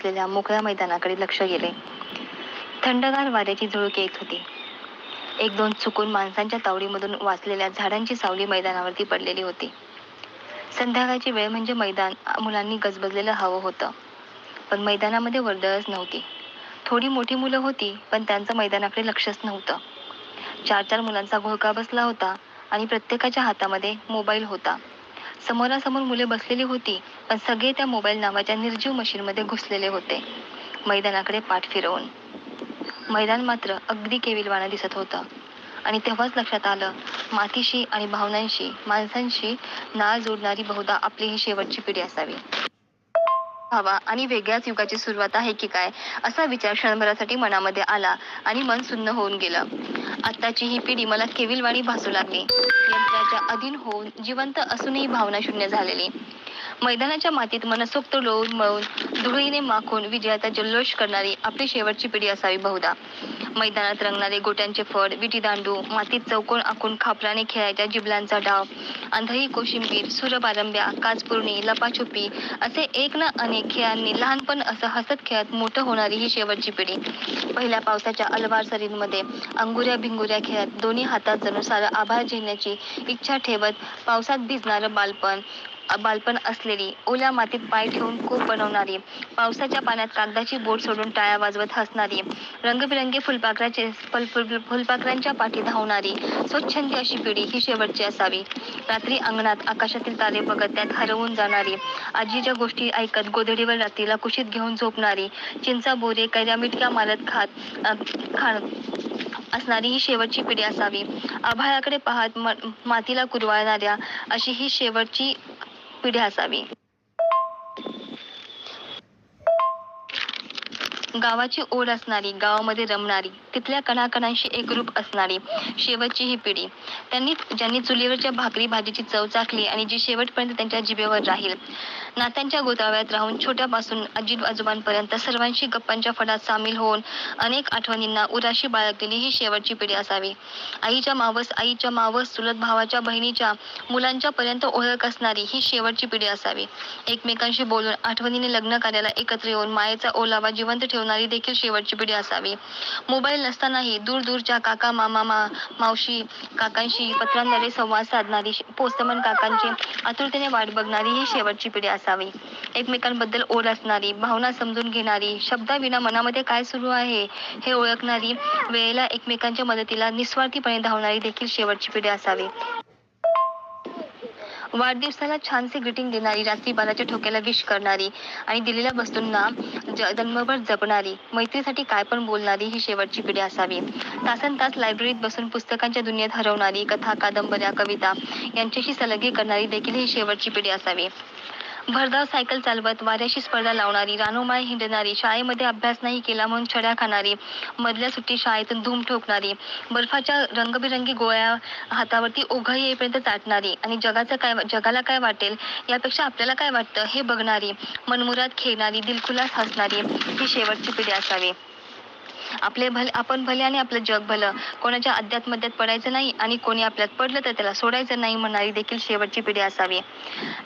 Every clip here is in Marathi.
असलेल्या मोकळ्या मैदानाकडे लक्ष गेले. थंडगार वाऱ्याची झुळूक येत होती. एक दोन चुकून माणसांच्या तावडीमधून वाचलेल्या झाडांची सावली मैदानावरती पडलेली होती. संध्याकाळची वेळ म्हणजे मैदान मुलांनी गजबजलेलं हवं होतं. पण मैदानामध्ये वर्दळच नव्हती. थोडी मोठी मुलं होती पण त्यांचं मैदानाकडे लक्षच नव्हतं. चार चार मुलांचा घोळका बसला होता आणि प्रत्येकाच्या हातामध्ये मोबाईल होता. समोरासमोर मुले बसलेली होती पण सगळे त्या मोबाईल नावाच्या निर्जीव मशीनमध्ये घुसलेले होते. मैदानाकडे पाठ फिरवून. मैदान मात्र अगदी केविलवाणं दिसत होतं. आणि तेव्हाच लक्षात आलं मातीशी आणि भावनांशी माणसांशी नाळ जोडणारी बहुधा आपली ही शेवटची पिढी असावी. हवा आणि वेगळ्याच युगाची सुरुवात आहे की काय असा विचार क्षणभरासाठी मनामध्ये आला आणि मन सुन्न होऊन गेलं. आत्ताची ही पिढी मला केविलवाणी भासू लागली. यंत्राच्या अधीन होऊन जिवंत असूनही भावना शून्य झालेली. मैदानाच्या मातीत मनसोक्त लोळून मळून धुळीने माखून विजयाचा जल्लोष करणारी आपली शेवटची पिढी असावी बहुधा. मैदानात रंगणारे गोट्यांचे फड विटी दांडू मातीत चौकोन आखून खापराने खेळायच्या जिबलांचा डाव आंधळी कोशिंबीर सुरबारंब्या काचपुरणी लपाछुपी असे एक ना अनेक खेळांनी लहानपण असं हसत खेळत मोठं होणारी ही शेवटची पिढी. पहिल्या पावसाच्या अलवार सरींमध्ये अंगुऱ्या भिंगुऱ्या खेळत दोन्ही हातात जणू सारं आभार झेलण्याची इच्छा ठेवत पावसात भिजणारं बालपण बालपण असलेली ओल्या मातीत पाय ठेवून कूप बनवणारी पावसाच्या पाण्यात कागदाची बोट सोडून टाळ्या वाजवत हसणारी रंगबिरंगी फुलपाखराचे फुलपाखरांच्या पाठी धावणारी स्वच्छंदी अशी पिढी ही शेवटची असावी. रात्री अंगणात आकाशातील तारे बघत त्यात हरवून जाणारी आजीच्या गोष्टी ऐकत गोधडीवर रात्रीला कुशीत घेऊन झोपणारी चिंचा बोरे कैऱ्या मिटक्या मारत खात खाण असणारी ही शेवटची पिढी असावी. आभाळाकडे पाहत मातीला कुरवाळणाऱ्या अशी ही शेवटची पिढी असावी गावाची ओढ असणारी गावामध्ये रमणारी तिथल्या कणाकणांशी एकरूप असणारी शेवटची ही पिढी. त्यांनी ज्यांनी चुलीवरच्या भाकरी भाजीची चव चाखली आणि जी शेवटपर्यंत त्यांच्या जिभेवर राहील नात्यांच्या गोतावळ्यात राहून छोट्यापासून आजी आजोबांपर्यंत सर्वांशी गप्पांच्या फडात सामील होऊन अनेक आठवणींना उराशी बाळगलेली ही शेवटची पिढी असावी. आईच्या मावस आईच्या मावस चुलत भावाच्या बहिणीच्या मुलांच्या पर्यंत ओळख असणारी ही शेवटची पिढी असावी. एकमेकांशी बोलून आठवणीने लग्न कार्याला एकत्र येऊन मायेचा ओलावा जिवंत ठेवणारी देखील शेवटची पिढी असावी. मोबाईल नसतानाही दूर दूरच्या काका मामा मा मावशी काकांशी पत्रांद्वारे संवाद साधणारी पोस्तमन काकांची आतुरतेने वाट बघणारी ही शेवटची पिढी असावी. एकमेकांबद्दल ओढ असणारी भावना समजून घेणारी शब्दाविना मनामध्ये काय सुरू आहे हे ओळखणारी वेळेला एकमेकांच्या मदतीला निस्वार्थीपणे धावणारी देखील शेवटची पिढी असावी. वाढदिवसाला छानसे ग्रीटिंग देणारी रात्री बाराच्या ठोक्याला विश करणारी आणि दिलेल्या वस्तूंना जन्मभर जपणारी मैत्रीसाठी काय पण बोलणारी ही शेवटची पिढी असावी. तासन तास लायब्ररीत बसून पुस्तकांच्या दुनियेत हरवणारी कथा कादंबऱ्या कविता यांच्याशी सलगी करणारी देखील ही शेवटची पिढी असावी. भरधाव सायकल चालवत वाऱ्याशी स्पर्धा लावणारी रानोमाळ हिंडणारी शाळेमध्ये अभ्यास नाही केला म्हणून छड्या खाणारी मधल्या सुट्टी शाळेतून धूम ठोकणारी बर्फाच्या रंगबिरंगी गोळ्या हातावरती ओघळ येईपर्यंत चाटणारी आणि जगाचं काय जगाला काय वाटेल यापेक्षा आपल्याला काय वाटतं हे बघणारी मनमुरात खेळणारी दिलखुलास हसणारी ही शेवटची पिढी असावी. आपले भले आपण भले आणि आपलं जग भलं कोणाच्या अध्यात मध्यात पडायचं नाही आणि कोणी आपल्यात पडलं तर त्याला सोडायचं नाही म्हणणारी देखील शेवटची पिढी असावी.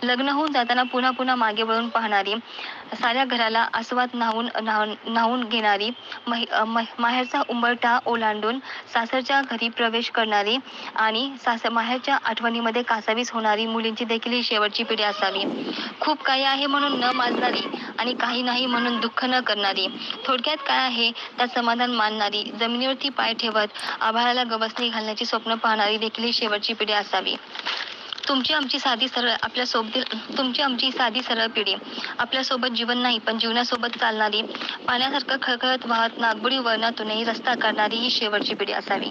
लग्न होऊन जाताना पुन्हा पुन्हा मागे वळून पाहणारी साऱ्या घराला आस्वाद न्हावून न्हावून घेणारी माहेरचा उंबरठा ओलांडून सासरच्या घरी प्रवेश करणारी आणि सासर माहेरच्या आठवणीमध्ये कासावीस होणारी मुलींची देखील ही शेवटची पिढी असावी. खूप काही आहे म्हणून न माजणारी आणि काही नाही म्हणून दुःख न करणारी. थोडक्यात काय आहे? त्यात समाधान मानणारी जमिनीवरती पाय ठेवत आभाळाला गवसणी घालण्याची स्वप्न पाहणारी देखील ही शेवटची पिढी असावी. तुमची आमची साधी सरळ आपल्यासोबत तुमची आमची साधी सरळ पिढी. आपल्यासोबत जीवन नाही पण जीवनासोबत चालणारी पाण्यासारखं खळखळत वाहत नागबुडी वळणातूनही रस्ता काढणारी ही शेवटची पिढी असावी.